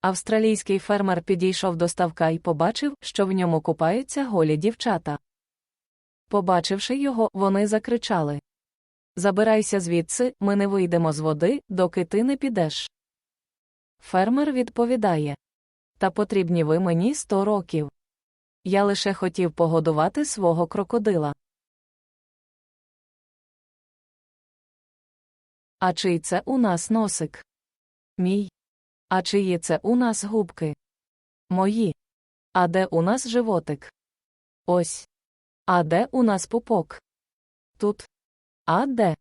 Австралійський фермер підійшов до ставка і побачив, що в ньому купаються голі дівчата. Побачивши його, вони закричали Забирайся звідси, ми не вийдемо з води, доки ти не підеш. Фермер відповідає Та потрібні ви мені сто років. Я лише хотів погодувати свого крокодила. А чий це у нас носик? Мій. А чиї це у нас губки? Мої. А де у нас животик? Ось. А де у нас пупок? Тут. А де?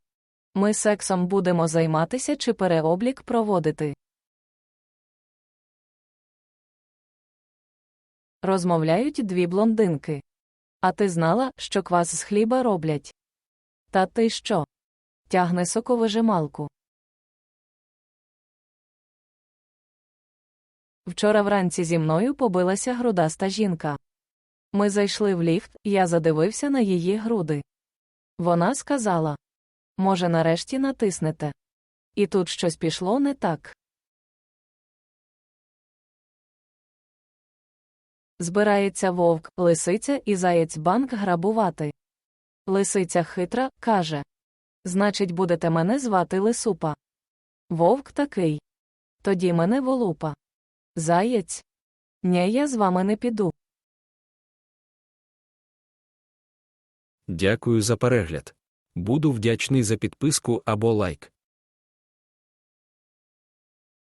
Ми сексом будемо займатися чи переоблік проводити? Розмовляють дві блондинки. А ти знала, що квас з хліба роблять? Та ти що? Тягне соковижималку. Вчора вранці зі мною побилася грудаста жінка. Ми зайшли в ліфт, я задивився на її груди. Вона сказала: Може, нарешті натиснете. І тут щось пішло не так. Збирається вовк, лисиця і заєць банк грабувати. Лисиця хитра, каже Значить, будете мене звати Лисупа. Вовк такий. Тоді мене волупа. Заєць. Ні, я з вами не піду. Дякую за перегляд. Буду вдячний за підписку або лайк.